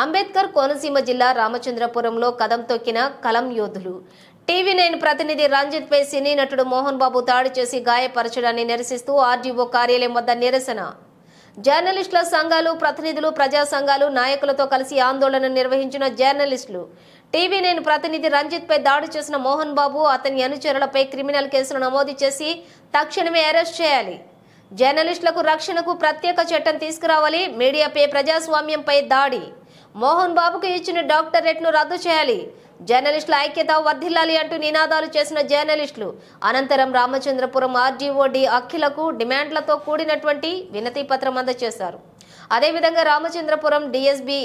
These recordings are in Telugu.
అంబేద్కర్ కోనసీమ జిల్లా రామచంద్రపురంలో కదం తొక్కిన కలం యోధులు. టీవీ నైన్ ప్రతినిధి రంజిత్ పై సినీ నటుడు మోహన్ బాబు దాడి చేసి గాయపరచడాన్ని నిరసిస్తూ ఆర్డీఓ కార్యాలయం వద్ద నిరసన. జర్నలిస్టుల సంఘాలు ప్రతినిధులు ప్రజా సంఘాలు నాయకులతో కలిసి ఆందోళన నిర్వహించిన జర్నలిస్టులు. టీవీ నైన్ ప్రతినిధి రంజిత్ పై దాడి చేసిన మోహన్ బాబు అతని అనుచరులపై క్రిమినల్ కేసులు నమోదు చేసి తక్షణమే అరెస్ట్ చేయాలి. జర్నలిస్టులకు రక్షణకు ప్రత్యేక చట్టం తీసుకురావాలి. మీడియాపై ప్రజాస్వామ్యంపై దాడి. మోహన్ బాబుకు ఇచ్చిన డాక్టరేట్ను రద్దు చేయాలి. జర్నలిస్టుల ఐక్యత వర్ధిల్లాలి అంటూ నినాదాలు చేసిన జర్నలిస్టులు. అనంతరం రామచంద్రపురం ఆర్జీఓడి అఖిలకు డిమాండ్లతో కూడినటువంటి వినతి పత్రం అందజేశారు. అదేవిధంగా రామచంద్రపురం డిఎస్బి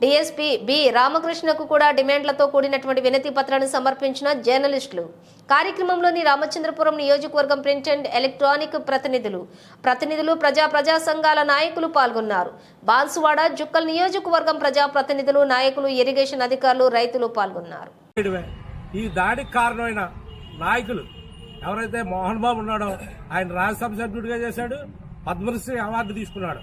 డిఎస్పీ బి రామకృష్ణకు కూడా డిమాండ్లతో కూడినటువంటి వినతి పత్రాన్ని సమర్పించిన జర్నలిస్టులు. కార్యక్రమంలోని రామచంద్రపురం నియోజకవర్గం ప్రింట్ అండ్ ఎలక్ట్రానిక్ ప్రతినిధులు. ప్రతినిధులు ప్రజా ప్రజా సంఘాల నాయకులు పాల్గొన్నారు. బాన్సువాడ జుక్కల్ నియోజకవర్గం ప్రజా ప్రతినిధులు నాయకులు ఇరిగేషన్ అధికారులు రైతులు పాల్గొన్నారు. ఈ దాడికి కారణమైన నాయకులు ఎవరైతే మోహన్ బాబు ఉన్నాడో ఆయన రాజ్యసభ సభ్యుడిగా చేశాడు పద్మశ్రీ అవార్డు తీసుకున్నాడు.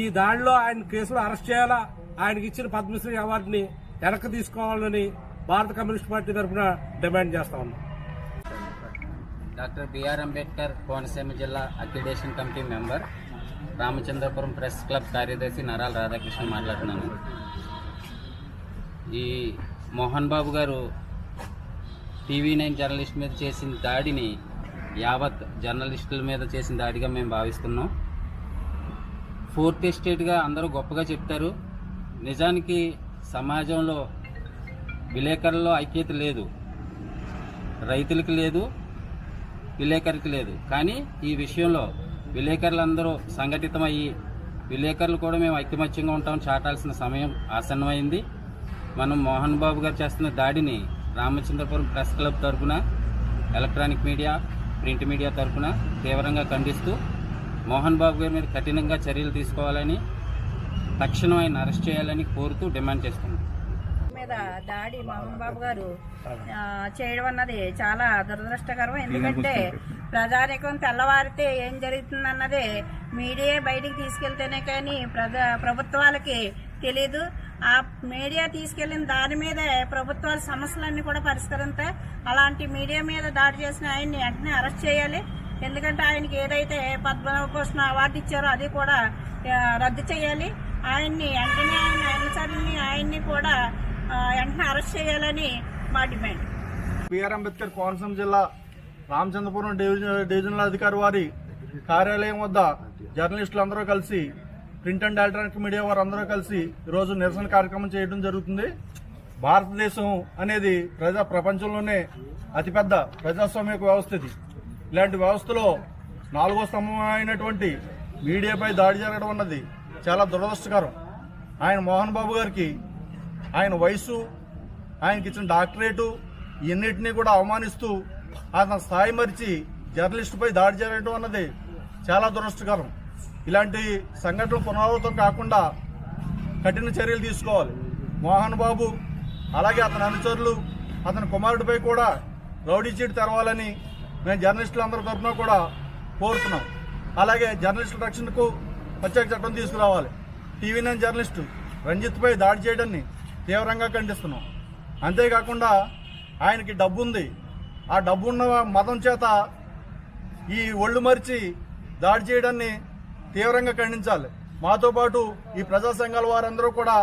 ఈ దాడిలో ఆయన కేసులో అరెస్ట్ చేయాలా? ఆయనకి ఇచ్చిన పద్మశ్రీ అవార్డుని వెనక్కి తీసుకోవాలని భారత కమ్యూనిస్ట్ పార్టీ తరఫున డిమాండ్ చేస్తా ఉన్నాం. డాక్టర్ బిఆర్ అంబేద్కర్ కోనసీమ జిల్లా accreditation committee member Ramachandrapuram press club కార్యదర్శి నరాల రాధాకృష్ణ మాట్లాడుతున్నాను. ఈ మోహన్ బాబు గారు టీవీ నైన్ జర్నలిస్ట్ మీద చేసిన దాడిని యావత్ జర్నలిస్టుల మీద చేసిన దాడిగా మేము భావిస్తున్నాం. ఫోర్త్ ఎస్టేట్గా అందరూ గొప్పగా చెప్తారు. నిజానికి సమాజంలో విలేకరుల్లో ఐక్యత లేదు. రైతులకి లేదు విలేకరికి లేదు. కానీ ఈ విషయంలో విలేకరులందరూ సంఘటితమయ్యి విలేకరులు కూడా మేము ఐక్యమత్యంగా ఉంటామని చాటాల్సిన సమయం ఆసన్నమైంది. మనం మోహన్ బాబు గారు చేస్తున్న దాడిని రామచంద్రపురం ప్రెస్ క్లబ్ తరఫున ఎలక్ట్రానిక్ మీడియా ప్రింట్ మీడియా తరఫున తీవ్రంగా ఖండిస్తూ మోహన్ బాబు గారి మీద కఠినంగా చర్యలు తీసుకోవాలని తక్షణం ఆయన అరెస్ట్ చేయాలని కోరుతూ డిమాండ్ చేస్తున్నాం. మీద దాడి మోహన్ బాబు గారు చేయడం అన్నది చాలా దురదృష్టకరం. ఎందుకంటే ప్రజానికం తెల్లవారితే ఏం జరుగుతుంది అన్నదే మీడియా బయటికి తీసుకెళ్తేనే కానీ ప్రజా ప్రభుత్వాలకి తెలియదు ఆ మీడియా తీసుకెళ్ళిన దాని మీదే ప్రభుత్వాల సమస్యలన్నీ కూడా పరిష్కరిస్తాయి అలాంటి మీడియా మీద దాడి చేసిన ఆయన్ని వెంటనే అరెస్ట్ చేయాలి. ఎందుకంటే ఆయనకి ఏదైతే పద్మభూషణ అవార్డు ఇచ్చారో అది కూడా రద్దు చేయాలి. ఆయన్ని వెంటనే ఆయన అనుసరిని ఆయన్ని కూడా వెంటనే అరెస్ట్ చేయాలని మా డిమాండ్. బిఆర్ అంబేద్కర్ కోనసీమ జిల్లా రామచంద్రపురం డివిజన్ డివిజనల్ అధికారి వారి కార్యాలయం వద్ద జర్నలిస్టులు అందరూ కలిసి ప్రింట్ అండ్ ఎలక్ట్రానిక్ మీడియా వారు అందరూ కలిసి ఈరోజు నిరసన కార్యక్రమం చేయడం జరుగుతుంది. భారతదేశం అనేది ప్రజా ప్రపంచంలోనే అతిపెద్ద ప్రజాస్వామ్య వ్యవస్థ ఇది ఇలాంటి వ్యవస్థలో నాలుగో స్తంభం అయినటువంటి మీడియాపై దాడి జరగడం ఉన్నది చాలా దురదృష్టకరం ఆయన మోహన్ బాబు గారికి ఆయన వయసు ఆయనకి ఇచ్చిన డాక్టరేటు ఇన్నిటినీ కూడా అవమానిస్తూ అతని స్థాయి మరిచి జర్నలిస్టుపై దాడి చేయడం అన్నది చాలా దురదృష్టకరం ఇలాంటి సంఘటనలు పునరావృతం కాకుండా కఠిన చర్యలు తీసుకోవాలి. మోహన్ బాబు అలాగే అతని అనుచరులు అతని కుమారుడిపై కూడా రౌడీ చీట్ తెరవాలని మేము జర్నలిస్టులు అందరి తరఫున కూడా కోరుతున్నాం. అలాగే జర్నలిస్టుల రక్షణకు పచ్చడి చట్టం తీసుకురావాలి. టీవీ నైన్ జర్నలిస్టు రంజిత్పై దాడి చేయడాన్ని తీవ్రంగా ఖండిస్తున్నాం. అంతేకాకుండా ఆయనకి డబ్బు ఉంది ఆ డబ్బున్న మతం చేత ఈ ఒళ్ళు మరిచి దాడి చేయడాన్ని తీవ్రంగా ఖండించాలి. మాతో పాటు ఈ ప్రజా సంఘాల వారందరూ కూడా